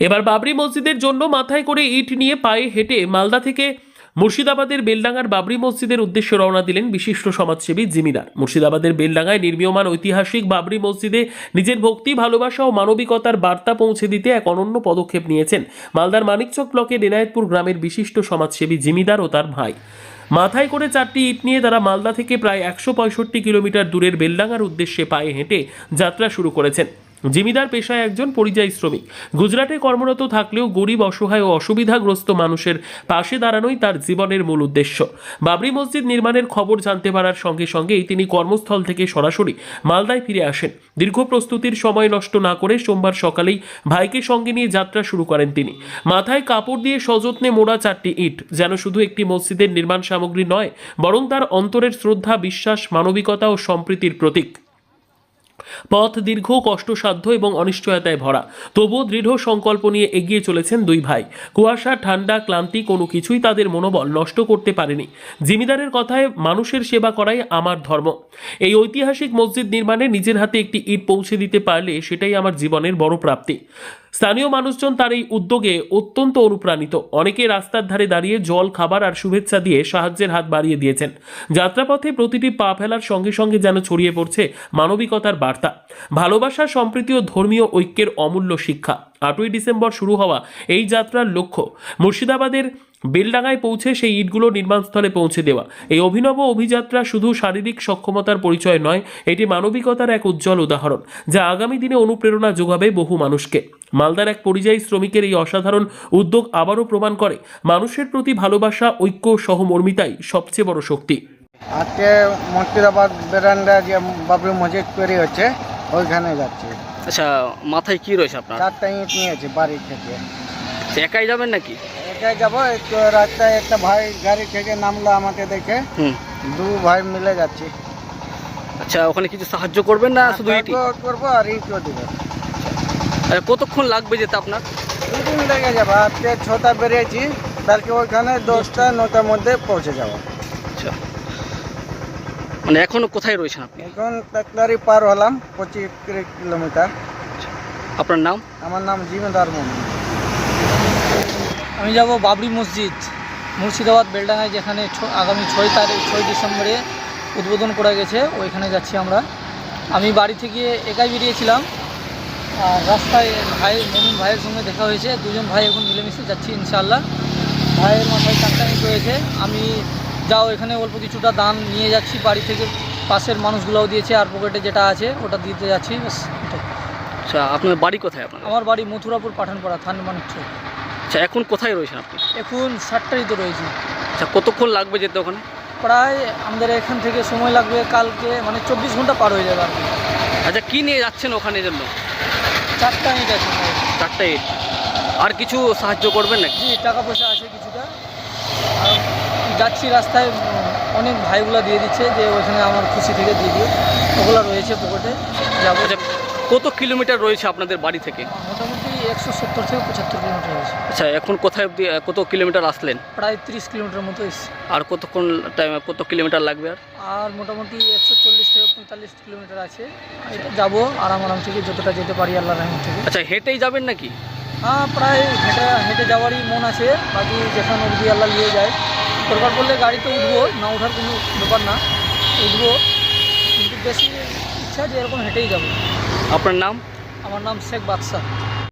এবার বাবরি মসজিদের জন্য মাথায় করে ইট নিয়ে পায়ে হেঁটে মালদা থেকে মুর্শিদাবাদের বেলডাঙ্গার বাবরি মসজিদের উদ্দেশ্যে রওনা দিলেন বিশিষ্ট সমাজসেবী জিমিদার। মুর্শিদাবাদের বেলডাঙ্গায় নির্মীয়মান ঐতিহাসিক বাবরি মসজিদে নিজের ভক্তি, ভালোবাসা ও মানবিকতার বার্তা পৌঁছে দিতে এক অনন্য পদক্ষেপ নিয়েছেন মালদার মানিকচক ব্লকের এনায়েতপুর গ্রামের বিশিষ্ট সমাজসেবী জিমিদার ও তার ভাই। মাথায় করে চারটি ইট নিয়ে তারা মালদা থেকে প্রায় একশো পঁয়ষট্টি কিলোমিটার দূরের বেলডাঙ্গার উদ্দেশ্যে পায়ে হেঁটে যাত্রা শুরু করেছেন। জিমিদার পেশায় একজন পরিযায়ী শ্রমিক। গুজরাটে কর্মরত থাকলেও গরিব, অসহায় ও অসুবিধাগ্রস্ত মানুষের পাশে দাঁড়ানোই তার জীবনের মূল উদ্দেশ্য। বাবরি মসজিদ নির্মাণের খবর জানতে পারার সঙ্গে সঙ্গেই তিনি কর্মস্থল থেকে সরাসরি মালদায় ফিরে আসেন। দীর্ঘ প্রস্তুতির সময় নষ্ট না করে সোমবার সকালেই ভাইকে সঙ্গে নিয়ে যাত্রা শুরু করেন তিনি। মাথায় কাপড় দিয়ে সযত্নে মোড়া চারটি ইট, যেন শুধু একটি মসজিদের নির্মাণ সামগ্রী নয়, বরং তার অন্তরের শ্রদ্ধা, বিশ্বাস, মানবিকতা ও সম্প্রীতির প্রতীক। পথ দীর্ঘ, কষ্টসাধ্য এবং অনিশ্চয়তায় ভরা। তবুও দৃঢ় সংকল্প নিয়ে এগিয়ে চলেছেন দুই ভাই। কুয়াশা, ঠান্ডা, ক্লান্তি কোনো কিছুই তাদের মনোবল নষ্ট করতে পারেনি। জিমিদারের কথায়, মানুষের সেবা করাই আমার ধর্ম। এই ঐতিহাসিক মসজিদ নির্মাণে নিজের হাতে একটি ইট পৌঁছে দিতে পারলে সেটাই আমার জীবনের বড় প্রাপ্তি। স্থানীয় মানুষজন তার এই উদ্যোগে অত্যন্ত অনুপ্রাণিত। অনেকে রাস্তার ধারে দাঁড়িয়ে জল, খাবার আর শুভেচ্ছা দিয়ে সাহায্যের হাত বাড়িয়ে দিয়েছেন। যাত্রাপথে প্রতিটি পা ফেলার সঙ্গে সঙ্গে যেন ছড়িয়ে পড়ছে মানবিকতার বার্তা। ভালোবাসা সম্প্রীতি ও ধর্মীয় ঐক্যের অমূল্য শিক্ষা। আটই ডিসেম্বর শুরু হওয়া এই যাত্রার লক্ষ্য মুর্শিদাবাদের বেলডাঙ্গায় পৌঁছে সেই ইটগুলো নির্মাণস্থলে পৌঁছে দেওয়া। এই অভিনব অভিযাত্রা শুধু শারীরিক সক্ষমতার পরিচয় নয়, এটি মানবিকতার এক উজ্জ্বল উদাহরণ, যা আগামী দিনে অনুপ্রেরণা যোগাবে বহু মানুষকে। মালদার এক পরিযায়ী শ্রমিকের এই অসাধারণ উদ্যোগ আবারও প্রমাণ করে মানুষের প্রতি ভালোবাসা ঐক্য সহমর্মিতাই সবচেয়ে বড় শক্তি। আজকে মুর্শিদাবাদ বেরান্ডা যে বাবরি মসজিদ তৈরি হচ্ছে ওইখানে যাচ্ছে। আচ্ছা মাথায় কি রয়েছে আপনার? চারটা ইট নিয়েছি বাড়ি থেকে। একাই যাবেন নাকি? একাই যাব একটু রাস্তায় একটা ভাই গাড়ি থেকে নামলো আমাকে দেখে। দু ভাই মিলে যাচ্ছি। আচ্ছা ওখানে কিছু সাহায্য করবেন না শুধু ইটি? সাহায্য করব আর ইটও দিব। আচ্ছা, কতক্ষণ লাগবে যেতে আপনার? দুদিন লেগে যাব। আজকে ছটা বেরিয়েছি কালকে ওইখানে দশটা নটার মধ্যে পৌঁছে যাব। আচ্ছা। মানে এখনও কোথায় রয়েছেন আপনি? এখন তাকলারি পার হলাম পঁচিশ কিলোমিটার। আপনার নাম? আমার নাম জিমেদার মোহাম্মদ। আমি যাব বাবরি মসজিদ মুর্শিদাবাদ বেলডাঙ্গায় যেখানে ছ- আগামী ছয় তারিখ ছয় ডিসেম্বরে উদ্বোধন করা গেছে ওইখানে যাচ্ছি আমরা। আমি বাড়ি থেকে একাই বেরিয়েছিলাম আর রাস্তায় ভাই মমিন ভাইয়ের সঙ্গে দেখা হয়েছে। দুজন ভাই এখন মিলেমিশে যাচ্ছি ইনশাআল্লাহ। ভাইয়ের মাথায় ইট রয়েছে। আমি যাও এখানে অল্প কিছুটা দান নিয়ে যাচ্ছি। বাড়ি থেকে পাশের মানুষগুলোও দিয়েছে আর পকেটে যেটা আছে ওটা দিতে যাচ্ছি ব্যাস আচ্ছা আপনার বাড়ি কোথায় আপনার? আমার বাড়ি মথুরাপুর পাঠানপাড়া থানমানিক চোখ আচ্ছা এখন কোথায় রয়েছেন আপনি? এখন ষাটটাই তো রয়েছে। আচ্ছা কতক্ষণ লাগবে যেতে ওখানে? প্রায় আমাদের এখান থেকে সময় লাগবে কালকে মানে চব্বিশ ঘণ্টা পার হয়ে যাবে আর কি। আচ্ছা কী নিয়ে যাচ্ছেন ওখানে জন্য চারটা ইট আছে চারটা ইট। আর কিছু সাহায্য করবেন নাকি? জি টাকা পয়সা আছে কিছুটা। আর যাচ্ছি রাস্তায় অনেক ভাইগুলা দিয়ে দিচ্ছে যে ওইখানে আমার খুশি থেকে দিয়ে দিও। ওগুলো রয়েছে পকেটে যাব। আচ্ছা কত কিলোমিটার রয়েছে আপনাদের বাড়ি থেকে? মোটামুটি একশো সত্তর থেকে পঁচাত্তর কিলোমিটার হয়েছে। আচ্ছা এখন কোথায় অবধি কত কিলোমিটার আসলেন? প্রায় তিরিশ কিলোমিটার মতো এসছে। আর কতক্ষণ টাইম কত কিলোমিটার লাগবে আর? আর মোটামুটি একশো চল্লিশ থেকে পঁয়তাল্লিশ কিলোমিটার আছে। এটা যাব আরাম আরাম থেকে যতটা যেতে পারি আল্লাহ রহমত থেকে। আচ্ছা হেঁটেই যাবেন নাকি? হ্যাঁ প্রায় হেঁটে হেঁটে যাওয়ারই মন আছে। বাকি যেখানে অবধি আল্লাহ নিয়ে যায়। দরকার পড়লে গাড়িতে উঠবো না ওঠার কোনো ব্যাপার না। উঠবো। কিন্তু বেশি ইচ্ছা যে এরকম হেঁটেই যাব। আপনার নাম? আমার নাম শেখ বাদশাহ।